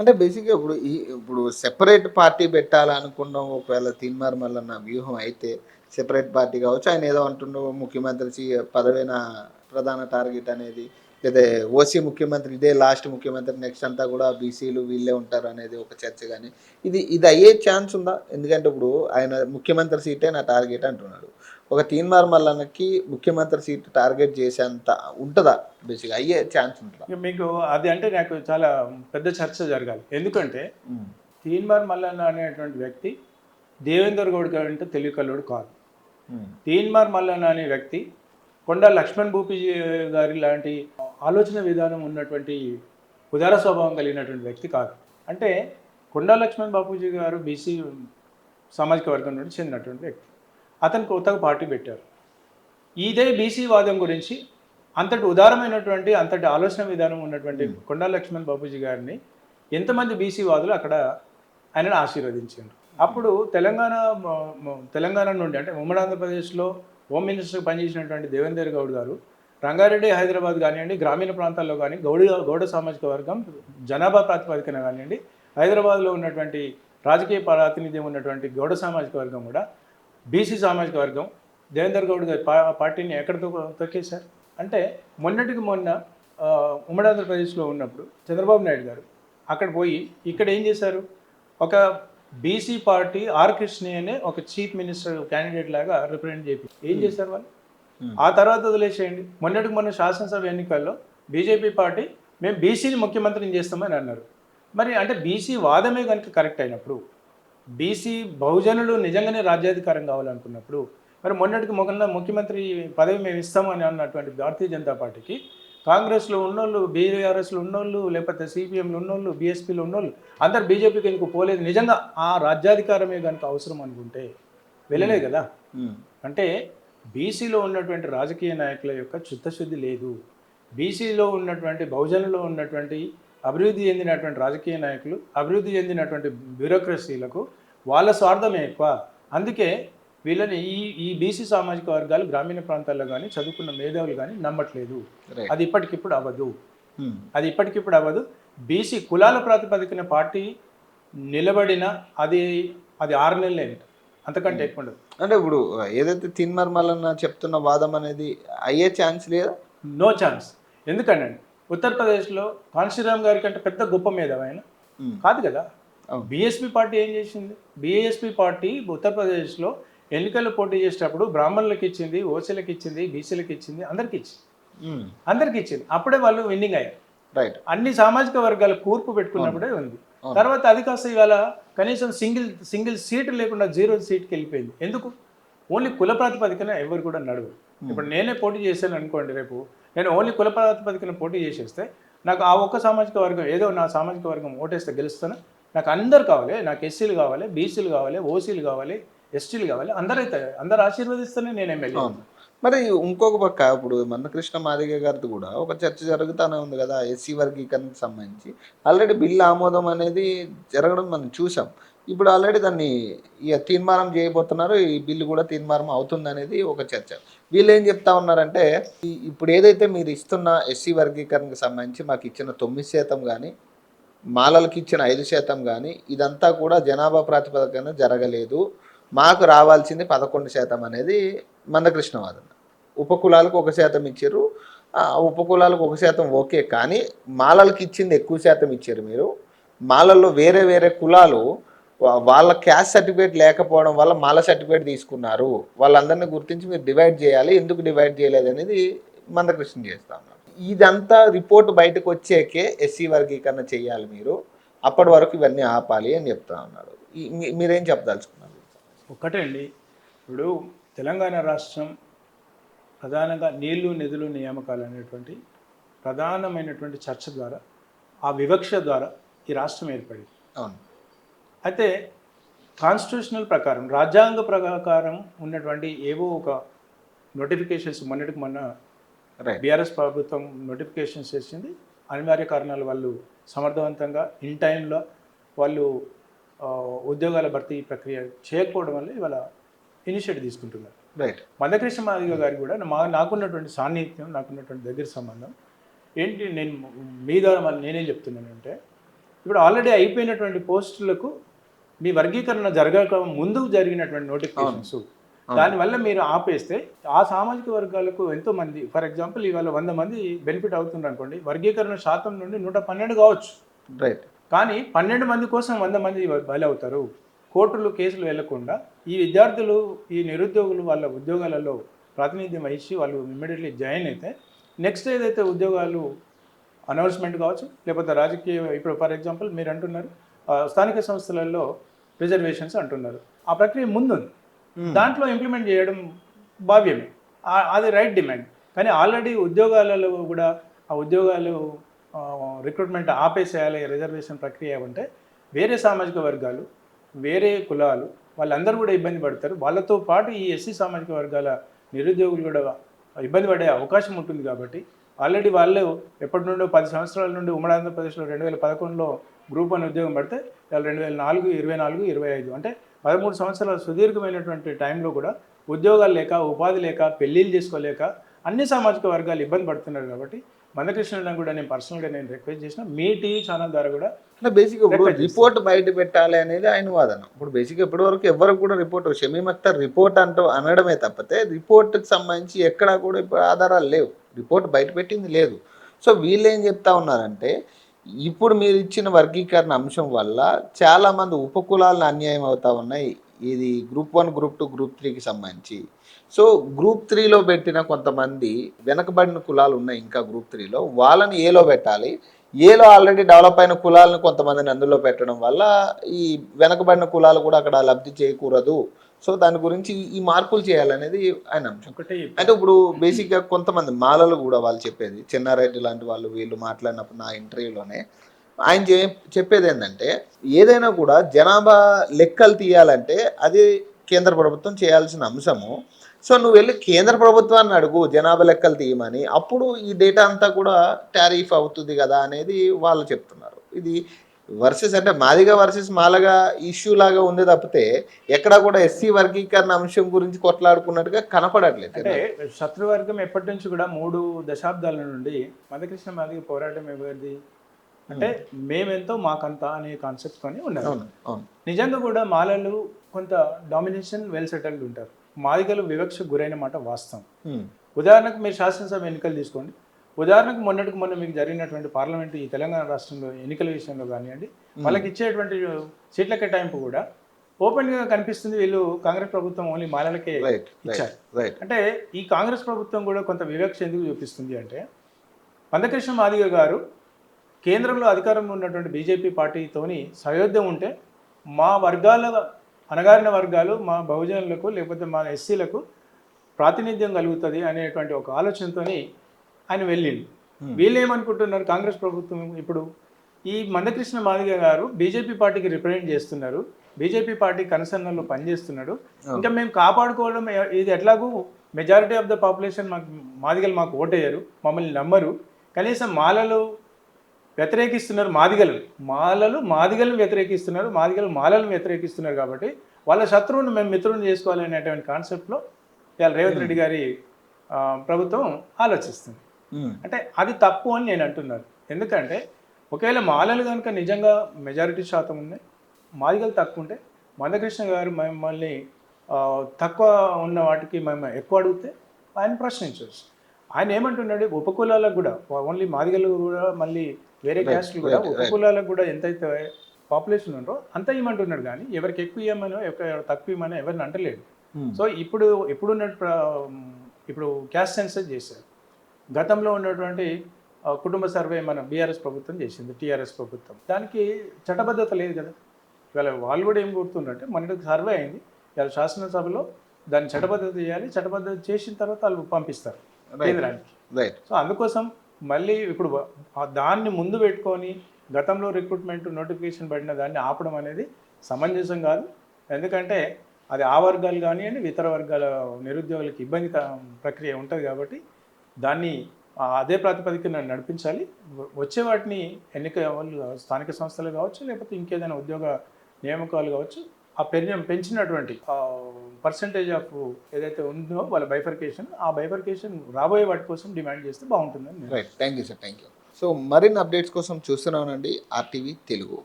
అంటే బేసిక్గా ఇప్పుడు ఈ ఇప్పుడు సెపరేట్ పార్టీ పెట్టాలనుకున్నాం ఒకవేళ తీన్మార్ నా వ్యూహం అయితే సెపరేట్ పార్టీ కావచ్చు. ఆయన ఏదో అంటుండో ముఖ్యమంత్రి సి- పదవైన ప్రధాన టార్గెట్ అనేది లేదా ఓసీ ముఖ్యమంత్రి ఇదే లాస్ట్ ముఖ్యమంత్రి నెక్స్ట్ అంతా కూడా బీసీలు వీళ్ళే ఉంటారు అనేది ఒక చర్చ కానీ ఇది ఇది అయ్యే ఛాన్స్ ఉందా? ఎందుకంటే ఇప్పుడు ఆయన ముఖ్యమంత్రి సీటే నా టార్గెట్ అంటున్నాడు. ఒక తీన్మార్ మల్లన్నకి ముఖ్యమంత్రి సీట్ టార్గెట్ చేసేంత ఉంటుందా? బేసిక్గా అయ్యే ఛాన్స్ ఉంటుందా? మీకు అది అంటే నాకు చాలా పెద్ద చర్చ జరగాలి. ఎందుకంటే తీన్మార్ మల్లన్న అనేటువంటి వ్యక్తి దేవేందర్ గౌడ్ గారు అంటే తెలివికల్లుడు కాదు. తీన్మార్ మల్లన్న అనే వ్యక్తి కొండ లక్ష్మణ్ భూపి గారి లాంటి ఆలోచన విధానం ఉన్నటువంటి ఉదార స్వభావం కలిగినటువంటి వ్యక్తి కాదు. అంటే కొండా లక్ష్మణ్ బాపూజీ గారు బీసీ సామాజిక వర్గం నుండి చెందినటువంటి వ్యక్తి. అతను కొత్తగా పార్టీ పెట్టారు. ఇదే బీసీ వాదం గురించి అంతటి ఉదారమైనటువంటి అంతటి ఆలోచన విధానం ఉన్నటువంటి కొండా లక్ష్మణ్ బాపూజీ గారిని ఎంతమంది బీసీ వాదులు అక్కడ ఆయనను ఆశీర్వదించారు. అప్పుడు తెలంగాణ తెలంగాణ నుండి అంటే ఉమ్మడి ఆంధ్రప్రదేశ్లో హోమ్ మినిస్టర్ పనిచేసినటువంటి దేవేందర్ గౌడ్ గారు రంగారెడ్డి హైదరాబాద్ కానివ్వండి గ్రామీణ ప్రాంతాల్లో కానీ గౌడ గౌడ సామాజిక వర్గం జనాభా ప్రాతిపదికన కానివ్వండి హైదరాబాద్లో ఉన్నటువంటి రాజకీయ ప్రాతినిధ్యం ఉన్నటువంటి గౌడ సామాజిక వర్గం కూడా బీసీ సామాజిక వర్గం దేవేందర్ గౌడ్ గారి పా- పార్టీని ఎక్కడ తొక్క- తొక్కేశారు అంటే మొన్నటికి మొన్న ఉమ్మడి ఆంధ్రప్రదేశ్లో ఉన్నప్పుడు చంద్రబాబు నాయుడు గారు అక్కడ పోయి ఇక్కడ ఏం చేశారు? ఒక బీసీ పార్టీ ఆర్ కృష్ణ అనే ఒక చీఫ్ మినిస్టర్ క్యాండిడేట్ లాగా రిప్రజెంట్ చేపి ఏం చేశారు వాళ్ళు? ఆ తర్వాత వదిలేసేయండి. మొన్నటికి మొన్న శాసనసభ ఎన్నికల్లో బీజేపీ పార్టీ మేము బీసీని ముఖ్యమంత్రిని చేస్తామని అన్నారు. మరి అంటే బీసీ వాదమే కనుక కరెక్ట్ అయినప్పుడు బీసీ బహుజనులు నిజంగానే రాజ్యాధికారం కావాలనుకున్నప్పుడు మరి మొన్నటికి మొన్న ముఖ్యమంత్రి పదవి మేము ఇస్తామని అన్నటువంటి భారతీయ జనతా పార్టీకి కాంగ్రెస్లో ఉన్నోళ్ళు బీఆర్ఎస్లో ఉన్నోళ్ళు లేకపోతే సిపిఎంలో ఉన్నోళ్ళు బీఎస్పీలో ఉన్నోళ్ళు అందరు బీజేపీకి ఎందుకు పోలేదు? నిజంగా ఆ రాజ్యాధికారమే కనుక అవసరం అనుకుంటే వెళ్ళలేదు కదా? అంటే బీసీలో ఉన్నటువంటి రాజకీయ నాయకుల యొక్క చిత్తశుద్ధి లేదు. బీసీలో ఉన్నటువంటి బహుజనులో ఉన్నటువంటి అభివృద్ధి చెందినటువంటి రాజకీయ నాయకులు అభివృద్ధి చెందినటువంటి బ్యూరోక్రసీలకు వాళ్ళ స్వార్థమే ఎక్కువ. అందుకే వీళ్ళని ఈ ఈ బీసీ సామాజిక వర్గాలు గ్రామీణ ప్రాంతాల్లో కానీ చదువుకున్న మేధావులు కానీ నమ్మట్లేదు. అది ఇప్పటికిప్పుడు అవ్వదు. అది ఇప్పటికిప్పుడు అవ్వదు. బీసీ కులాల ప్రాతిపదికన పార్టీ నిలబడిన అది అది ఆరు నెలలే అంతకంటే ఎక్కువ ఉండదు. అంటే ఇప్పుడు ఏదైతే తిన్మర్ మల్లన్న చెప్తున్న వాదం అనేది అయ్యే ఛాన్స్ లేదా? No chance. ఎందుకంటే ఉత్తరప్రదేశ్లో కాన్షీరామ్ గారి కంటే పెద్ద గొప్ప మేధావి ఆయన. మ్మ్. కాదు కదా. బీఎస్పీ పార్టీ ఏం చేసింది? బీఎస్పీ పార్టీ ఉత్తరప్రదేశ్లో ఎన్నికల్లో పోటీ చేసేటప్పుడు బ్రాహ్మణులకు ఇచ్చింది ఓసీలకు ఇచ్చింది బీసీలకు ఇచ్చింది అందరికి ఇచ్చింది. అందరికి ఇచ్చింది. అప్పుడే వాళ్ళు విన్నింగ్ అయ్యారు. రైట్ అన్ని సామాజిక వర్గాల కూర్పు పెట్టుకున్నప్పుడే ఉంది. తర్వాత అది కాస్త ఇవాళ కనీసం సింగిల్ సింగిల్ సీట్ లేకుండా జీరో సీట్కి వెళ్ళిపోయింది. ఎందుకు? ఓన్లీ కుల ప్రాతిపదికన ఎవరు కూడా నడవరు. ఇప్పుడు నేనే పోటీ చేశాను అనుకోండి రేపు నేను ఓన్లీ కుల ప్రాతిపదికన పోటీ చేసేస్తే నాకు ఆ ఒక్క సామాజిక వర్గం ఏదో నా సామాజిక వర్గం ఓటేస్తే గెలుస్తాను? నాకు అందరు కావాలి నాకు ఎస్సీలు కావాలి బీసీలు కావాలి ఓసీలు కావాలి ఎస్టీలు కావాలి అందరైతే అందరు ఆశీర్వదిస్తేనే నేను ఎమ్మెల్యే. మరి ఇంకొక పక్క ఇప్పుడు మందకృష్ణ మాదిగ గారిది కూడా ఒక చర్చ జరుగుతూనే ఉంది కదా ఎస్సీ వర్గీకరణకు సంబంధించి. ఆల్రెడీ బిల్లు ఆమోదం అనేది జరగడం మనం చూసాం. ఇప్పుడు ఆల్రెడీ దాన్ని ఇక తీర్మానం చేయబోతున్నారు ఈ బిల్లు కూడా తీర్మానం అవుతుంది అనేది ఒక చర్చ. వీళ్ళు ఏం చెప్తా ఉన్నారంటే ఇప్పుడు ఏదైతే మీరు ఇస్తున్న ఎస్సీ వర్గీకరణకు సంబంధించి మాకు ఇచ్చిన తొమ్మిది శాతం కానీ మాలలకు ఇచ్చిన ఐదు శాతం కానీ ఇదంతా కూడా జనాభా ప్రాతిపదికన జరగలేదు. మాకు రావాల్సింది పదకొండు శాతం అనేది మందకృష్ణ వాదన ఉపకులాలకు ఒక శాతం ఇచ్చారు. ఉపకులాలకు ఒక శాతం ఓకే కానీ మాలలకు ఇచ్చింది ఎక్కువ శాతం ఇచ్చారు మీరు. మాలల్లో వేరే వేరే కులాలు వాళ్ళ క్యాస్ట్ సర్టిఫికేట్ లేకపోవడం వల్ల మాల సర్టిఫికేట్ తీసుకున్నారు. వాళ్ళందరినీ గుర్తించి మీరు డివైడ్ చేయాలి. ఎందుకు డివైడ్ చేయలేదు అనేది మందకృష్ణ చేస్తా ఉన్నారు ఇదంతా రిపోర్ట్ బయటకు వచ్చాకే ఎస్సీ వర్గీకరణ చేయాలి మీరు. అప్పటి వరకు ఇవన్నీ ఆపాలి అని చెప్తా ఉన్నారు మీరేం చెప్పదలుచుకున్నారు? ఒక్కటే అండి. ఇప్పుడు తెలంగాణ రాష్ట్రం ప్రధానంగా నీళ్ళు నిధులు నియామకాలు అనేటువంటి ప్రధానమైనటువంటి చర్చ ద్వారా ఆ వివక్ష ద్వారా ఈ రాష్ట్రం ఏర్పడింది. అవును. అయితే కాన్స్టిట్యూషనల్ ప్రకారం రాజ్యాంగ ప్రకారం ఉన్నటువంటి ఏవో ఒక నోటిఫికేషన్స్ మొన్నటికి మొన్న బీఆర్ఎస్ ప్రభుత్వం నోటిఫికేషన్స్ చేసింది. అనివార్య కారణాల వాళ్ళు సమర్థవంతంగా ఇన్ టైంలో వాళ్ళు ఉద్యోగాల భర్తీ ప్రక్రియ చేయకపోవడం వల్ల ఇవాళ ఇనిషియేటివ్ తీసుకుంటున్నారు. రైట్ మందకృష్ణ మాదిగ గారు కూడా మా నాకున్నటువంటి సాన్నిహిత్యం నాకున్నటువంటి దగ్గర సంబంధం ఏంటి నేను మీ ద్వారా మళ్ళీ నేనేం చెప్తున్నానంటే ఇప్పుడు ఆల్రెడీ అయిపోయినటువంటి పోస్టులకు మీ వర్గీకరణ జరగక ముందు జరిగినటువంటి నోటిఫికేషన్స్ దానివల్ల మీరు ఆపేస్తే ఆ సామాజిక వర్గాలకు ఎంతో మంది ఫర్ ఎగ్జాంపుల్ ఇవాళ వంద మంది బెనిఫిట్ అవుతున్నారు అనుకోండి వర్గీకరణ శాతం నుండి నూట పన్నెండు కావచ్చు. రైట్. కానీ పన్నెండు మంది కోసం వంద మంది బలి అవుతారు కోర్టులు కేసులు వెళ్ళకుండా ఈ విద్యార్థులు ఈ నిరుద్యోగులు వాళ్ళ ఉద్యోగాలలో ప్రాతినిధ్యం వహించి వాళ్ళు ఇమ్మీడియట్లీ జాయిన్ అయితే నెక్స్ట్ ఏదైతే ఉద్యోగాలు అనౌన్స్మెంట్ కావచ్చు లేకపోతే రాజకీయ ఇప్పుడు ఫర్ ఎగ్జాంపుల్ మీరు అంటున్నారు స్థానిక సంస్థలలో రిజర్వేషన్స్ అంటున్నారు. ఆ ప్రక్రియ ముందుంది. Hmm. దాంట్లో ఇంప్లిమెంట్ చేయడం భావ్యమే. అది రైట్ డిమాండ్ కానీ ఆల్రెడీ ఉద్యోగాలలో కూడా ఆ ఉద్యోగాలు రిక్రూట్మెంట్ ఆపేసేయాలి రిజర్వేషన్ ప్రక్రియ ఉంటే వేరే సామాజిక వర్గాలు వేరే కులాలు వాళ్ళందరూ కూడా ఇబ్బంది పడతారు. వాళ్ళతో పాటు ఈ ఎస్సీ సామాజిక వర్గాల నిరుద్యోగులు కూడా ఇబ్బంది పడే అవకాశం ఉంటుంది కాబట్టి ఆల్రెడీ వాళ్ళు ఎప్పటి నుండో పది సంవత్సరాల నుండి ఉమ్మడి ఆంధ్రప్రదేశ్లో రెండు వేల పదకొండులో గ్రూప్ అని ఉద్యోగం పడితే వాళ్ళు రెండు వేల నాలుగు ఇరవై నాలుగు ఇరవై ఐదు. అంటే పదమూడు సంవత్సరాల సుదీర్ఘమైనటువంటి టైంలో కూడా ఉద్యోగాలు లేక ఉపాధి లేక పెళ్ళిళ్ళు చేసుకోలేక అన్ని సామాజిక వర్గాలు ఇబ్బంది పడుతున్నారు కాబట్టి మందకృష్ణ కూడా నేను పర్సనల్గా నేను రిక్వెస్ట్ చేసిన. మీ టీవీ ఛానల్ ద్వారా కూడా అంటే బేసిక్ ఇప్పుడు. రిపోర్ట్ బయట పెట్టాలి అనేది ఆయన వాదన ఇప్పుడు బేసిక్ ఇప్పటి వరకు ఎవరికి కూడా రిపోర్ట్ షమీమ్ అఖ్తర్ రిపోర్ట్ అంటూ అనడమే తప్పితే రిపోర్ట్కి సంబంధించి ఎక్కడా కూడా ఇప్పుడు ఆధారాలు లేవు. రిపోర్ట్ బయట పెట్టింది లేదు. సో వీళ్ళు ఏం చెప్తా ఉన్నారంటే ఇప్పుడు మీరు ఇచ్చిన వర్గీకరణ అంశం వల్ల చాలామంది ఉపకులాలను అన్యాయం అవుతా ఉన్నాయి. ఇది group one group two group త్రీకి సంబంధించి. సో గ్రూప్ త్రీలో పెట్టిన కొంతమంది వెనకబడిన కులాలు ఉన్నాయి ఇంకా గ్రూప్ త్రీలో. వాళ్ళని ఏలో పెట్టాలి? ఏలో ఆల్రెడీ డెవలప్ అయిన కులాలను కొంతమందిని అందులో పెట్టడం వల్ల ఈ వెనకబడిన కులాలు కూడా అక్కడ లబ్ధి చేయకూడదు సో దాని గురించి ఈ మార్పులు చేయాలనేది ఆయన అంశం. అంటే ఇప్పుడు బేసిక్గా కొంతమంది మాలలు కూడా వాళ్ళు చెప్పేది చెన్నారెడ్డి లాంటి వాళ్ళు వీళ్ళు మాట్లాడినప్పుడు నా ఇంటర్వ్యూలోనే ఆయన చె చెప్పేది ఏంటంటే ఏదైనా కూడా జనాభా లెక్కలు తీయాలంటే అది కేంద్ర ప్రభుత్వం చేయాల్సిన అంశము. సో నువ్వు వెళ్ళి కేంద్ర ప్రభుత్వాన్ని అడుగు జనాభా లెక్కలు తీయమని అప్పుడు ఈ డేటా అంతా కూడా టారిఫ్ అవుతుంది కదా అనేది వాళ్ళు చెప్తున్నారు. ఇది వర్సెస్ అంటే మాదిగా వర్సెస్ మాలగా ఇష్యూ లాగా ఉంది తప్పితే ఎక్కడ కూడా ఎస్సీ వర్గీకరణ అంశం గురించి కొట్లాడుకున్నట్టుగా కనపడట్లేదు. అంటే శత్రువర్గం ఎప్పటి నుంచి కూడా మూడు దశాబ్దాల నుండి మధుకృష్ణ మాదిగ పోరాటం ఎవరిది? అంటే మేమెంతో మాకంతా అనే కాన్సెప్ట్ కొని ఉన్నారు. నిజంగా కూడా మాలలు కొంత డామినేషన్ వెల్ సెటిల్డ్ ఉంటారు. మాదిగలు వివక్ష గురైన మాట వాస్తవం. ఉదాహరణకు మీరు శాసనసభ ఎన్నికలు తీసుకోండి. ఉదాహరణకు మొన్నటికి మొన్న మీకు జరిగినటువంటి పార్లమెంట్ ఈ తెలంగాణ రాష్ట్రంలో ఎన్నికల విషయంలో కానివ్వండి వాళ్ళకి ఇచ్చేటువంటి సీట్ల కేటాయింపు కూడా ఓపెన్గా కనిపిస్తుంది. వీళ్ళు కాంగ్రెస్ ప్రభుత్వం ఓన్లీ మాలలకే ఇచ్చారు. అంటే ఈ కాంగ్రెస్ ప్రభుత్వం కూడా కొంత వివక్ష ఎందుకు చూపిస్తుంది అంటే మందకృష్ణ మాదిగ గారు కేంద్రంలో అధికారంలో ఉన్నటువంటి బీజేపీ పార్టీతోని సయోధ్యం ఉంటే మా వర్గాల అణగారిన వర్గాలు మా బహుజనులకు లేకపోతే మా ఎస్సీలకు ప్రాతినిధ్యం కలుగుతుంది అనేటువంటి ఒక ఆలోచనతోని ఆయన వెళ్ళిండు. Hmm. వీళ్ళు ఏమనుకుంటున్నారు కాంగ్రెస్ ప్రభుత్వం ఇప్పుడు? ఈ మందకృష్ణ మాదిగ గారు బీజేపీ పార్టీకి రిప్రజెంట్ చేస్తున్నారు. బీజేపీ పార్టీ కన్సర్న్లో పనిచేస్తున్నాడు. ఇంకా మేము కాపాడుకోవడం ఇది ఎట్లాగూ మెజారిటీ ఆఫ్ ద పాపులేషన్ మాకు మాదిగలు మాకు ఓటేయరు మమ్మల్ని నమ్మరు. కనీసం మాలలు వ్యతిరేకిస్తున్నారు మాదిగలు. మాలలు మాదిగలను వ్యతిరేకిస్తున్నారు మాదిగలు మాలలను వ్యతిరేకిస్తున్నారు కాబట్టి వాళ్ళ శత్రువును మేము మిత్రులను చేసుకోవాలి అనేటువంటి కాన్సెప్ట్లో ఇవాళ రేవంత్ రెడ్డి గారి ప్రభుత్వం ఆలోచిస్తుంది. అంటే అది తప్పు అని నేను అంటున్నాను. ఎందుకంటే ఒకవేళ మాలలు కనుక నిజంగా మెజారిటీ శాతం ఉన్నాయి మాదిగలు తక్కువ ఉంటే మందకృష్ణ గారు మమ్మల్ని తక్కువ ఉన్న వాటికి మేము ఎక్కువ అడిగితే ఆయన ప్రశ్నించవచ్చు. ఆయన ఏమంటున్నాడు ఉపకులాలకు కూడా ఓన్లీ మాదిగలు కూడా మళ్ళీ వేరే క్యాస్ట్లు కూడా. ఉపకులాలకు కూడా ఎంతైతే పాపులేషన్ ఉందో అంత ఇవ్వమంటున్నాడు కానీ ఎవరికి ఎక్కువ ఇవ్వమనో ఎవరికి తక్కువ ఇవ్వమనో ఎవరిని అంటలేడు సో ఇప్పుడు ఇప్పుడున్న ఇప్పుడు క్యాస్ట్ సెన్సస్ చేశారు. గతంలో ఉన్నటువంటి కుటుంబ సర్వే మన బీఆర్ఎస్ ప్రభుత్వం చేసింది టీఆర్ఎస్ ప్రభుత్వం. దానికి చట్టబద్ధత లేదు కదా. ఇవాళ వాళ్ళు కూడా ఏం కోరుతుందంటే మనకి సర్వే అయింది. ఇవాళ శాసనసభలో దాన్ని చట్టబద్ధత చేయాలి. చట్టబద్ధత చేసిన తర్వాత వాళ్ళు పంపిస్తారు కేంద్రానికి. రైట్ సో అందుకోసం మళ్ళీ ఇప్పుడు దాన్ని ముందు పెట్టుకొని గతంలో రిక్రూట్మెంట్ నోటిఫికేషన్ పడిన దాన్ని ఆపడం అనేది సమంజసం కాదు. ఎందుకంటే అది ఆ వర్గాలు కానివ్వండి ఇతర వర్గాల నిరుద్యోగులకు ఇబ్బంది ప్రక్రియ ఉంటుంది కాబట్టి దాన్ని అదే ప్రాతిపదికన నడిపించాలి. వచ్చే వాటిని ఎన్నిక వాళ్ళు స్థానిక సంస్థలు కావచ్చు లేకపోతే ఇంకేదైనా ఉద్యోగ నియామకాలు కావచ్చు ఆ పెరిగిన పెంచినటువంటి పర్సంటేజ్ ఆఫ్ ఏదైతే ఉందో వాళ్ళ బైఫర్కేషన్ ఆ బైఫర్కేషన్ రాబోయే వాటి కోసం డిమాండ్ చేస్తే బాగుంటుందని right thank you sir thank you so మరిన్ని అప్డేట్స్ కోసం చూస్తున్నానండి. ఆర్టీవీ తెలుగు.